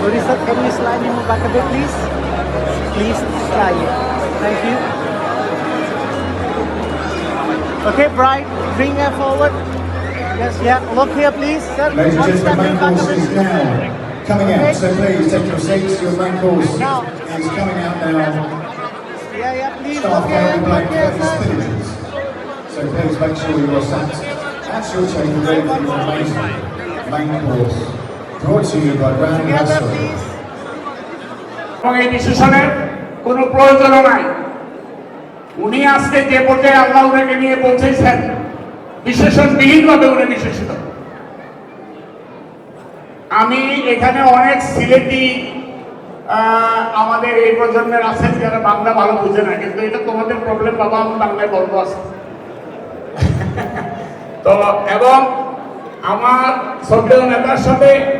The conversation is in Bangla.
Marissa, can you slide me back a bit, please? Please slide it. Thank you. Okay, Bright, bring her forward. Yes, yeah. Look here, please. Sir, Ladies and gentlemen, main course is now coming out. So please take your seats. Your main course Now. is coming out now. Yeah, yeah, please. Staff Look here, currently playing look here, curtain sir. spillages. So please make sure you are sat at your table ready for your main course. Brought to you by Brown Together, Russell. please. এবং এই বিশেষণের কোনো প্রয়োজনও নাই উনি আজকে যে পর্যায়ে আল্লাহ উনাকে নিয়ে পৌঁছেছেন বিশেষণবিহীনভাবে উনি বিশেষিত আমি এখানে অনেক সিলেটি আহ, আমাদের এই প্রজন্মের আছেন যারা বাংলা ভালো বুঝে না কিন্তু এটা তোমাদের প্রবলেম বাবা আমি বাংলায় বলব আছে তো এবং আমার শ্রদ্ধেয় নেতার সাথে